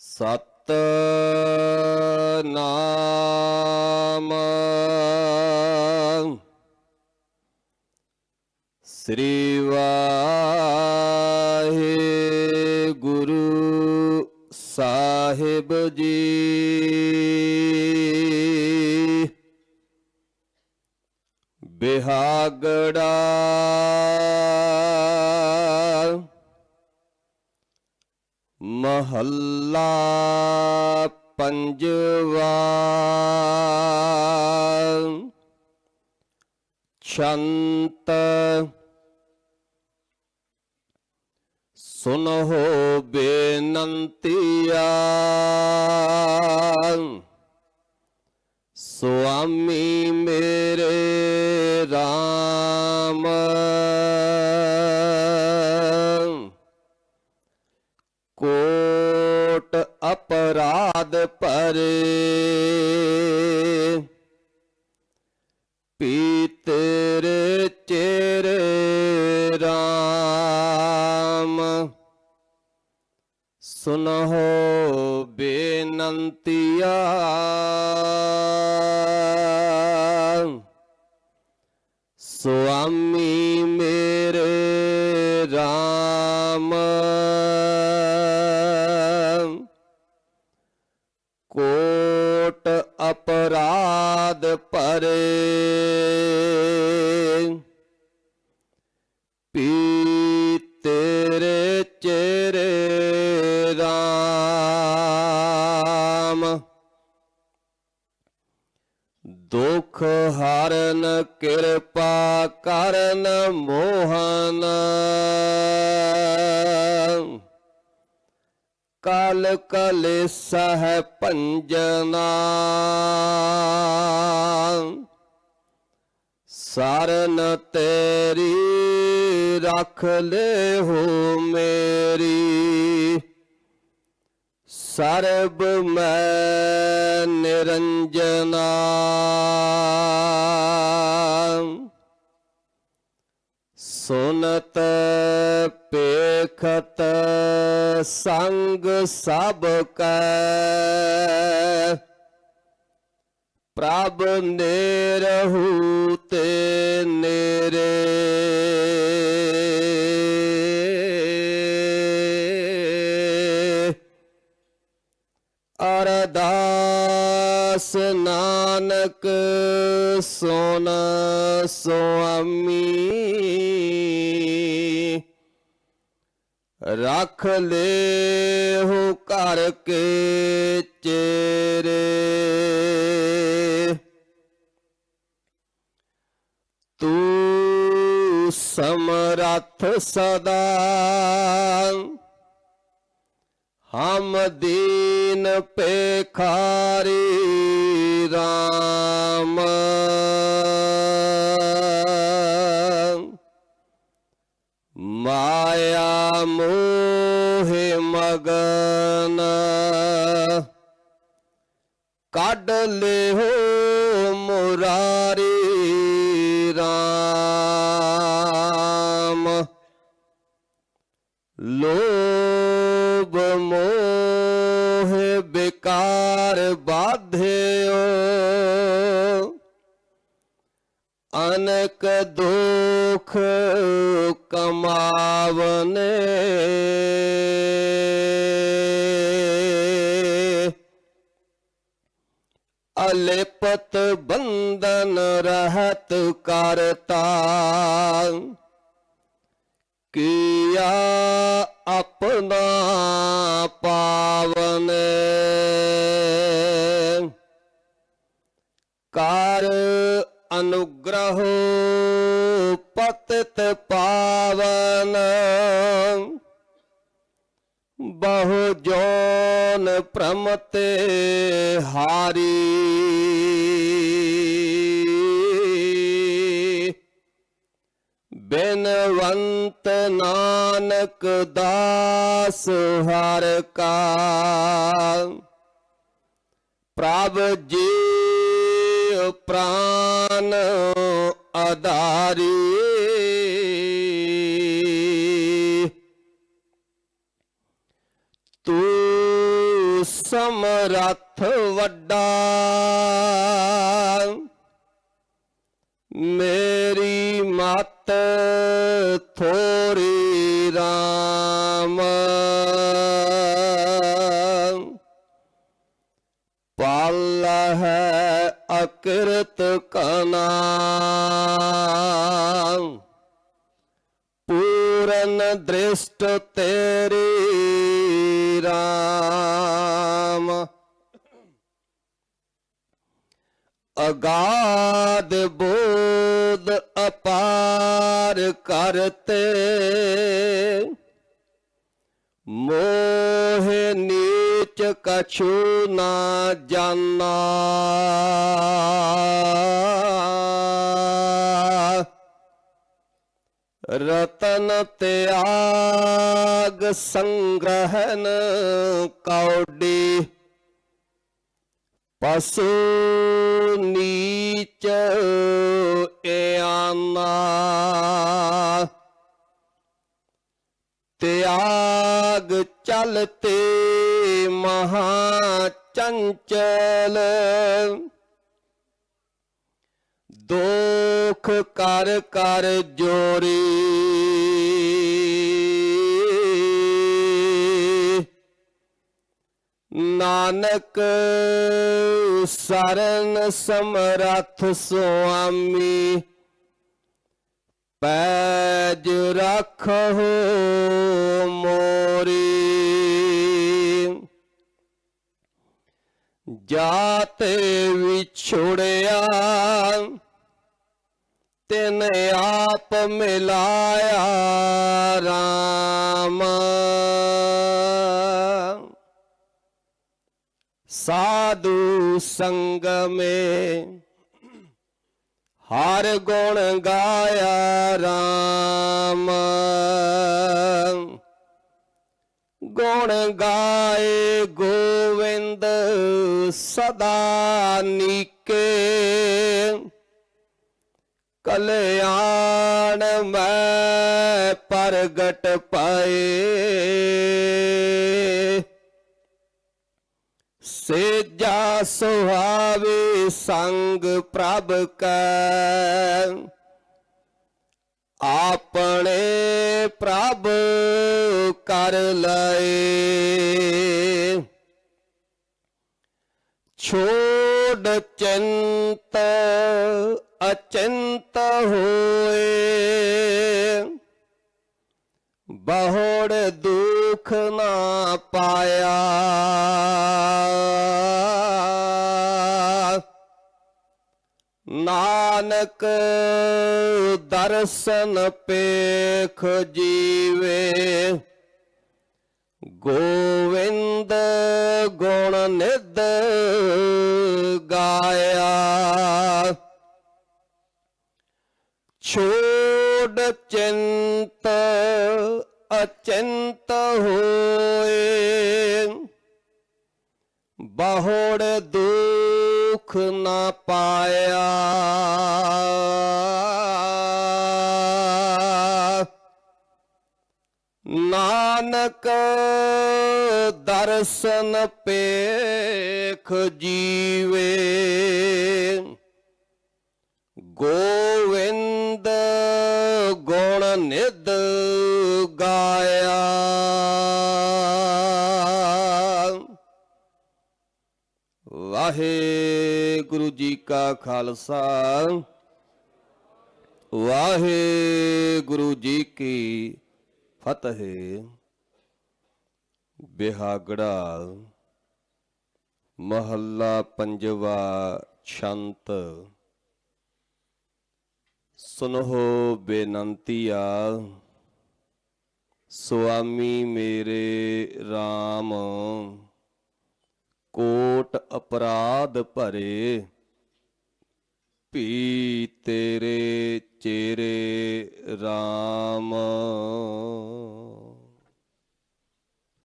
ਸਤ ਨਾਮ ਸ੍ਰੀ ਵਾਹਿਗੁਰੂ ਸਾਹਿਬ ਜੀ। ਬਿਹਾਗੜਾ ਮਹੱਲਾ ਪੰਜਵਾ। ਸੰਤ ਸੁਨਹੁ ਬੇਨੰਤੀਆ। ਸੁਆਮੀ ਮੇਰੇ RAM ਅਪਰਾਧ ਪਰੇ ਪੀ ਤੇਰੇ ਚਿਹਰੇ RAM ਸੁਨਹੁ ਬੇਨੰਤੀਆ। ਸੁਆਮੀ ਮੇਰੇ ਰਾਮ। ਕੋਟ ਅਪਰਾਧ ਪਰੇ। ਪੀ ਤੇਰੇ ਚਿਹਰੇ RAM ਦੁਖ ਹਰਨ ਕਿਰਪਾ ਕਰਨ ਮੋਹਨ। ਕਲ ਕਲੇਸਾ ਹੈ ਭੰਜਨਾ। ਸਰਨ ਤੇਰੀ ਰੱਖ ਲੈ ਹੋ ਮੇਰੀ। ਸਰਬ ਮੈਂ ਨਿਰੰਜਨਾ। ਸੁਨਤ ਪੇਖਤ ਸੰਗ ਸਭ ਕੈ। ਪ੍ਰਭ ਨੇਰਹੂ ਤੇ ਨੇਰੇ। ਅਰਦਾਸ ਨਾਨਕ ਸੋਨ ਸੁਆਮੀ। ਰੱਖ ਲੈ ਹੋ ਘਰ ਕੇ ਚੇਰੇ। ਤੂੰ ਸਮਰੱਥ ਸਦਾ। ਹਮ ਦੀਨ ਪੇਖਾਰੀ RAM ਮਾਇਆ ਮੋਹਿ ਮਗਨ ਕੱਢ ਲਿਓ ਮੁਰਾਰੀ RAM ਲੋਭ ਮੋਹ ਵਿਕਾਰ ਬਾਧਿਓ। ਅਨਕ ਦੁਖ ਕਮਾਵਨੇ। ਅਲਿਪਤ ਬੰਧਨ ਰਹਤ ਕਰਤਾ। ਕੀਆ ਆਪਣਾ ਪਾਵਨ ਕਰ ਅਨੁਗ੍ਰਹ ਪਤਿਤ ਪਾਵਨ। ਬਹੁ ਜੋਨ ਪ੍ਰਮਤੇ ਹਾਰੀ ਬਿਨਵੰਤ ਨਾਨਕ ਦਾਸ ਹਰ ਕਾ। ਪ੍ਰਭ ਜੀ ਪ੍ਰਾਨ ਆਧਾਰੀ। ਤੂੰ ਸਮਰੱਥ ਵੱਡਾ। ਮੇਰੀ ਥੋਰੀ RAM ਪਾਲ ਹੈ ਅਕਿਰਤ ਕਨਾ ਪੂਰਨ ਦ੍ਰਿਸ਼ਟ ਤੇਰੀ RAM ਅਗਾਧ ਬੋਧ ਅਪਾਰ। ਕਰਤੇ ਮੋਹ ਨੀਚ ਕਛੂ ਨਾ ਜਾਣਾ ਰਤਨ ਤਿਆਗ ਸੰਗ੍ਰਹਨ ਕੌਡੀ ਪਸੂ ਨੀਚ ਚਲਤੇ ਮਹਾ ਚੰਚਲ। ਦੋਖ ਕਰ ਕਰ ਜੋਰੀ। ਨਾਨਕ ਸਰਨ ਸਮਰੱਥ ਸੁਆਮੀ ਪੈਜ ਰੱਖੋ ਜਾਤੇ ਵਿਛੁੜਿਆ ਤਿਨ ਆਪ ਮਿਲਾਇਆ RAM ਸਾਧੂ ਸੰਗ ਮੇ ਹਰ ਗੁਣ ਗਾਇਆ RAM ਗੁਣ ਗਾਏ ਗੋਵਿੰਦ ਸਦਾ ਨੀਕੇ। ਕਲਿਆਣ ਮੈਂ ਪ੍ਰਗਟ ਪਾਏ। ਸੇਜਾ ਸੁਹਾਵੇ ਸੰਗ ਪ੍ਰਭ ਕੈ। ਆਪਣੇ ਪ੍ਰਭ ਕਰ ਲਏ। ਛੋੜ ਚਿੰਤ ਅਚਿੰਤ ਹੋਏ। ਬਹੁੜ ਦੁਖ ਨਾ ਪਾਇਆ। ਨਾਨਕ ਦਰਸ਼ਨ ਪੇਖ ਜੀਵੇ। ਗੋਵਿੰਦ ਗੁਣ ਨਿਦ ਗਾਇਆ। ਛੋੜ ਚਿੰਤ ਅਚਿੰਤ ਹੋਏ। ਬਹੁੜ ਦੁਖ ਨਾ ਪਾਇਆ। ਨਾਨਕ ਦਰਸ਼ਨ ਪੇਖ ਜੀਵੇ। ਗੋ ਕਾ ਖਾਲਸਾ। ਵਾਹਿਗੁਰੂ ਜੀ ਕੀ ਫਤਿਹ। ਬਿਹਾਗੜਾ ਮਹੱਲਾ ਪੰਜਵਾ ਛੰਤ। ਸੁਨੋ ਬੇਨੰਤੀਆ, ਸੁਆਮੀ ਮੇਰੇ RAM ਕੋਟ ਅਪਰਾਧ ਭਰੇ। ਭੀ ਤੇਰੇ ਚੇਰੇ RAM